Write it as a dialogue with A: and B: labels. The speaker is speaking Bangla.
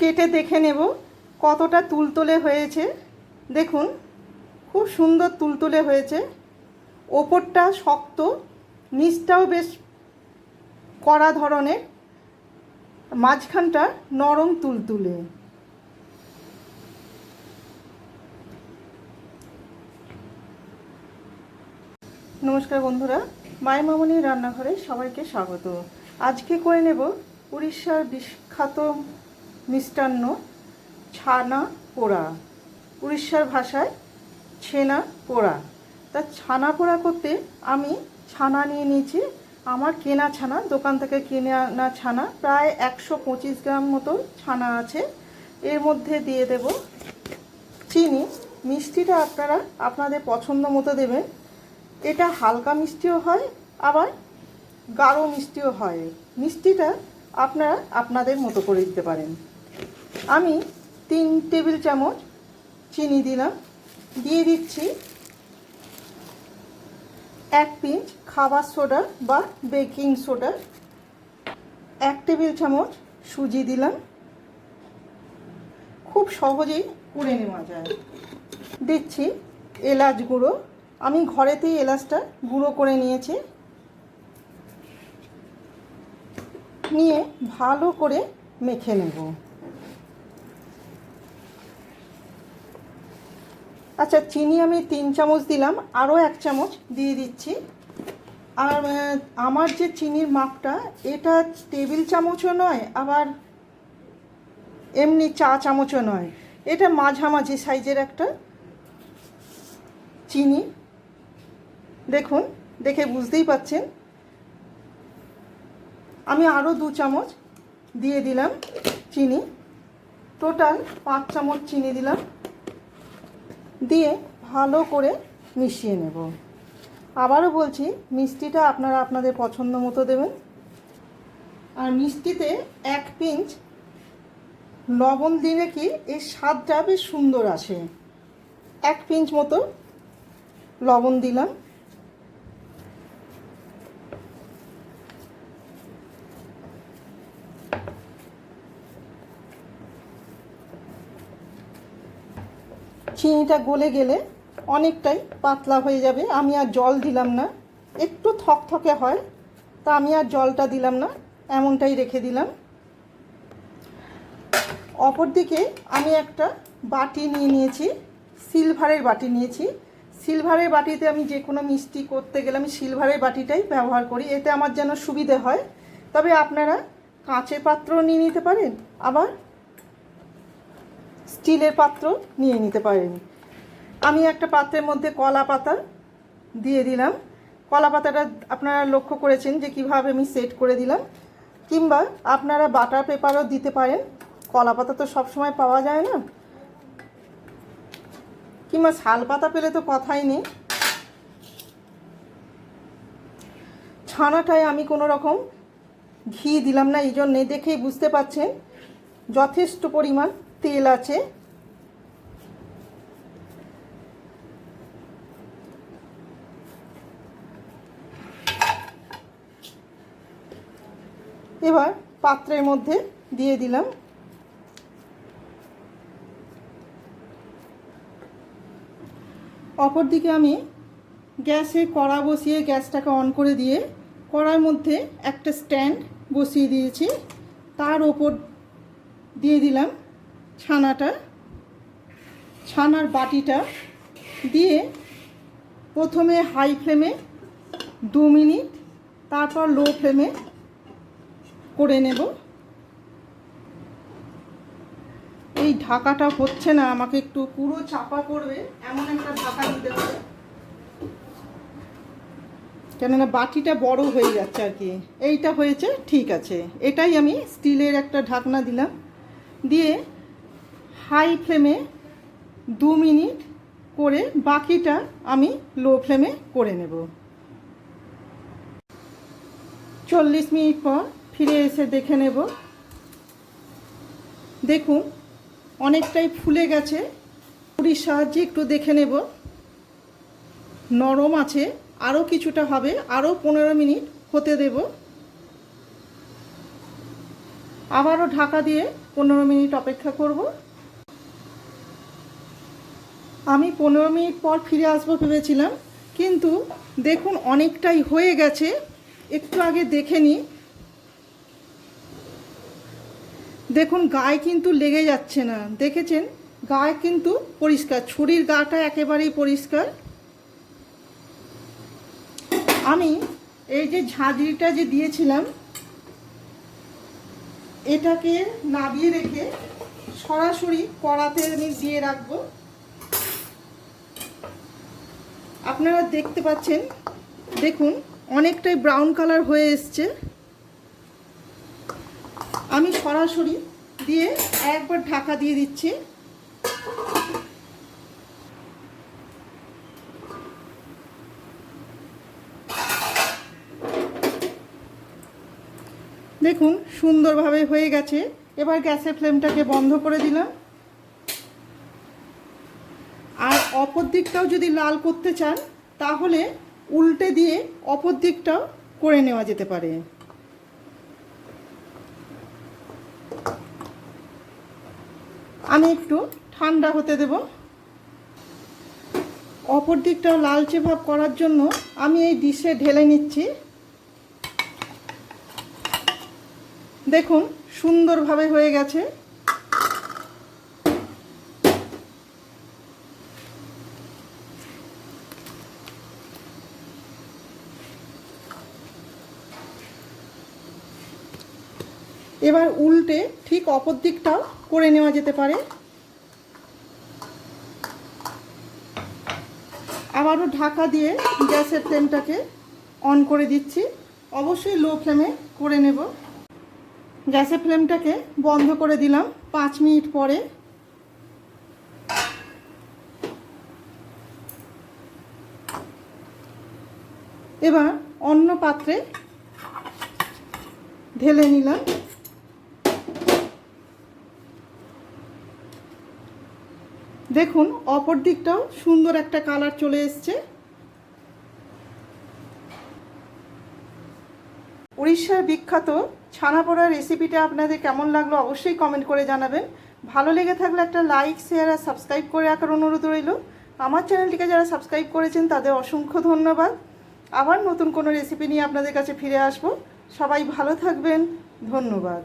A: কেটে দেখে নেব কতটা তুলতুলে হয়েছে। দেখুন, খুব সুন্দর তুলতুলে হয়েছে। ওপরটা শক্ত, নিচটাও বেশ কড়া ধরনের, মাঝখানটা নরম তুলতুলে। নমস্কার বন্ধুরা, মায়ের রান্নাঘরে সবাইকে স্বাগত। আজকে করে নেব উড়িষ্যার বিখ্যাত মিষ্টান্ন, ছানা, পোড়া। উড়িষ্যার ভাষায় ছেনা, পোড়া। তা ছানা, পোড়া করতে আমি ছানা নিয়ে নিয়েছি। আমার কেনা ছানা, দোকান থেকে কিনে আনা ছানা, প্রায় একশো পঁচিশ গ্রাম মতো ছানা আছে। এর মধ্যে দিয়ে দেব চিনি। মিষ্টিটা আপনারা আপনাদের পছন্দ মতো দেবেন। এটা হালকা মিষ্টিও হয়, আবার গাঢ় মিষ্টিও হয়। মিষ্টিটা আপনারা আপনাদের মতো করে দিতে পারেন। আমি তিন টেবিল চামচ চিনি দিলাম। দিয়ে দিচ্ছি এক পিঞ্চ খাবার সোডা বা বেকিং সোডা। এক টেবিল চামচ সুজি দিলাম। খুব সহজেই করে নেওয়া যায়। দিচ্ছি এলাচ গুঁড়ো। আমি ঘরেতেই এলাচটা গুঁড়ো করে নিয়েছি। নিয়ে ভালো করে মেখে নেব। আচ্ছা চিনি আমি তিন চামচ দিলাম, আরও এক চামচ দিয়ে দিচ্ছি। আর আমার যে চিনির মাপটা, এটা টেবিল চামচও নয়, আবার এমনি চা চামচও নয়। এটা মাঝামাঝি সাইজের একটা চিনি। দেখুন, দেখে বুঝতেই পাচ্ছেন। আমি আরও দু চামচ দিয়ে দিলাম চিনি। টোটাল পাঁচ চামচ চিনি দিলাম। দিয়ে ভালো করে মিশিয়ে নেব। আবারও বলছি, মিষ্টিটা আপনারা আপনাদের পছন্দ মতো দেবেন। আর মিষ্টিতে এক পিঞ্চ লবণ দিলে কি এর স্বাদটা বেশ সুন্দর আসে। এক পিঞ্চ মতো লবণ দিলাম। চিনিটা গলে গেলে অনেকটাই পাতলা হয়ে যাবে। আমি আর জল দিলাম না। একটু থকথকে হয়, তা আমি আর জলটা দিলাম না, এমনটাই রেখে দিলাম। অপরদিকে আমি একটা বাটি নিয়ে নিয়েছি, সিলভারের বাটি নিয়েছি। সিলভারের বাটিতে আমি যে কোনো মিষ্টি করতে গেলে আমি সিলভারের বাটিটাই ব্যবহার করি। এতে আমার যেন সুবিধে হয়। তবে আপনারা কাঁচের পাত্র নিয়ে নিতে পারেন, আবার স্টিলের পাত্র নিয়ে নিতে পারেন। আমি একটা পাত্রের মধ্যে কলা পাতা দিয়ে দিলাম। কলা পাতাটা আপনারা লক্ষ্য করেছেন যে কীভাবে আমি সেট করে দিলাম। কিংবা আপনারা বাটার পেপারও দিতে পারেন। কলা পাতা তো সবসময় পাওয়া যায় না। কিংবা শাল পাতা পেলে তো কথাই নেই। ছানাটায় আমি কোনো রকম ঘি দিলাম না, এই জন্যে দেখেই বুঝতে পাচ্ছেন যথেষ্ট পরিমাণ তেল আছে। এবার পাত্রের মধ্যে দিয়ে দিলাম। অপরদিকে আমি গ্যাসে কড়া বসিয়ে গ্যাসটাকে অন করে দিয়ে কড়ার মধ্যে একটা স্ট্যান্ড বসিয়ে দিয়েছি। তার ওপর দিয়ে দিলাম ছানাটা, ছানার বাটিটা দিয়ে প্রথমে হাই ফ্লেমে দু মিনিট, তারপর লো ফ্লেমে করে নেব। এই ঢাকাটা হচ্ছে না, আমাকে একটু পুরো চাপা পড়বে, এমন একটা ঢাকা দিতে হবে। কেননা বাটিটা বড় হয়ে যাচ্ছে আর কি। এইটা হয়েছে, ঠিক আছে। এটাই আমি স্টিলের একটা ঢাকনা দিলাম। দিয়ে হাই ফ্লেমে দু মিনিট করে বাকিটা আমি লো ফ্লেমে করে নেব। চল্লিশ মিনিট পর ফিরে এসে দেখে নেব। দেখুন, অনেকটাই ফুলে গেছে। পুরির সাহায্যে একটু দেখে নেব। নরম আছে আরও কিছুটা হবে আরও পনেরো মিনিট হতে দেব। আবারও ঢাকা দিয়ে পনেরো মিনিট অপেক্ষা করব। আমি পনেরো মিনিট পর ফিরে আসব ভেবেছিলাম, কিন্তু দেখুন অনেকটাই হয়ে গেছে। একটু আগে দেখে নিই দেখুন গায়ে কিন্তু লেগে যাচ্ছে না। দেখেছেন? গায়ে কিন্তু পরিষ্কার। ছুরির গাটা একেবারেই পরিষ্কার। আমি এই যে ঝাঁঝরিটা যে দিয়েছিলাম, এটাকে নাবিয়ে রেখে সরাসরি কড়াতে আমি দিয়ে রাখব। আপনারা দেখতে পাচ্ছেন, দেখুন, অনেকটাই ব্রাউন কালার হয়ে এসছে। আমি সরাসরি দিয়ে একবার ঢাকা দিয়ে দিচ্ছি। দেখুন, সুন্দরভাবে হয়ে গেছে। এবার গ্যাসের ফ্লেমটাকে বন্ধ করে দিলাম আর অপর দিকটাও যদি লাল করতে চান, তাহলে উল্টে দিয়ে অপর দিকটাও করে নেওয়া যেতে পারে। আমি একটু ঠান্ডা হতে দেব। অপর দিকটাও লালচে ভাব করার জন্য আমি এই ডিশে ঢেলে নিচ্ছি। দেখুন, সুন্দরভাবে হয়ে গেছে। এবার উল্টে ঠিক অপর দিকটাও করে নেওয়া যেতে পারে। আবারও ঢাকা দিয়ে গ্যাসের ফ্লেমটাকে অন করে দিচ্ছি। অবশ্যই লো ফ্লেমে করে নেব। গ্যাসের ফ্লেমটাকে বন্ধ করে দিলাম পাঁচ মিনিট পরে। এবার অন্য পাত্রে ঢেলে নিলাম। দেখুন, অপর দিকটাও সুন্দর একটা কালার চলে এসছে। উড়িষ্যার বিখ্যাত ছানা পোড়া রেসিপিটা আপনাদের কেমন লাগল অবশ্যই কমেন্ট করে জানাবেন। ভালো লেগে থাকলে একটা লাইক শেয়ার আর সাবস্ক্রাইব করে রাখার অনুরোধ রইল। আমার চ্যানেলটিকে যারা সাবস্ক্রাইব করেছেন, তাদের অসংখ্য ধন্যবাদ। আবার নতুন কোনো রেসিপি নিয়ে আপনাদের কাছে ফিরে আসব। সবাই ভালো থাকবেন। ধন্যবাদ।